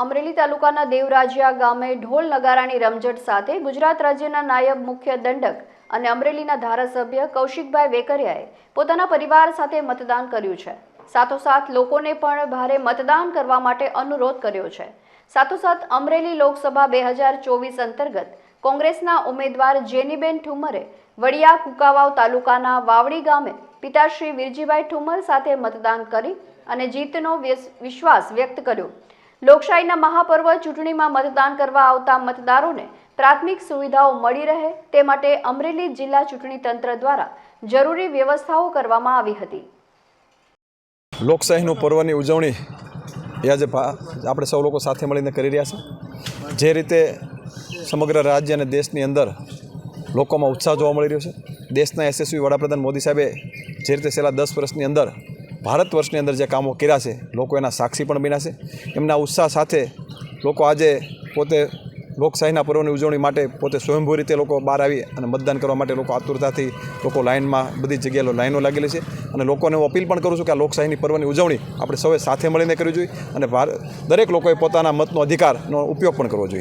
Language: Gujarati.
અમરેલી તાલુકાના દેવરાજિયા ગામે ઢોલ નગારાની રમઝટ સાથે ગુજરાત રાજ્યના નાયબ મુખ્ય દંડક અને અમરેલીના ધારાસભ્ય કૌશિકભાઈ વેકરિયાએ પોતાના પરિવાર સાથે મતદાન કર્યું છે. સાથોસાથ લોકોને પણ ભારે મતદાન કરવા માટે અનુરોધ કર્યો છે. સાથોસાથ અમરેલી લોકસભા બે હજાર ચોવીસ અંતર્ગત કોંગ્રેસના ઉમેદવાર જેનીબેન ઠુમરે વડિયા કુકાવાવ તાલુકાના વાવડી ગામે પિતાશ્રી વિરજીભાઈ ઠુમર સાથે મતદાન કરી અને જીતનો વિશ્વાસ વ્યક્ત કર્યો. લોકશાહીના મહાપર્વ ચૂંટણીમાં મતદાન કરવા આવતા મતદારોને પ્રાથમિક સુવિધાઓ મળી રહે તે માટે અમરેલી જિલ્લા ચૂંટણી તંત્ર દ્વારા જરૂરી વ્યવસ્થાઓ કરવામાં આવી હતી. લોકશાહીનું પર્વની ઉજવણી એ આજે આપણે સૌ લોકો સાથે મળીને કરી રહ્યા છે જે રીતે સમગ્ર રાજ્ય અને દેશની અંદર લોકોમાં ઉત્સાહ જોવા મળી રહ્યો છે. દેશના યશસ્વી વડાપ્રધાન મોદી સાહેબે જે રીતે છેલ્લા દસ વર્ષની અંદર ભારત વર્ષની અંદર જે કામો કર્યા છે, લોકો એના સાક્ષી પણ બન્યા છે. એમના ઉત્સાહ સાથે લોકો આજે પોતે લોકશાહીના પર્વની ઉજવણી માટે પોતે સ્વયંભૂ રીતે લોકો બહાર આવી અને મતદાન કરવા માટે લોકો આતુરતાથી લોકો લાઇનમાં બધી જગ્યાએ લાઇનો લાગેલી છે. અને લોકોને હું અપીલ પણ કરું છું કે આ લોકશાહીની પર્વની ઉજવણી આપણે સૌએ સાથે મળીને કરવી જોઈએ અને દરેક લોકોએ પોતાના મતનો અધિકારનો ઉપયોગ પણ કરવો જોઈએ.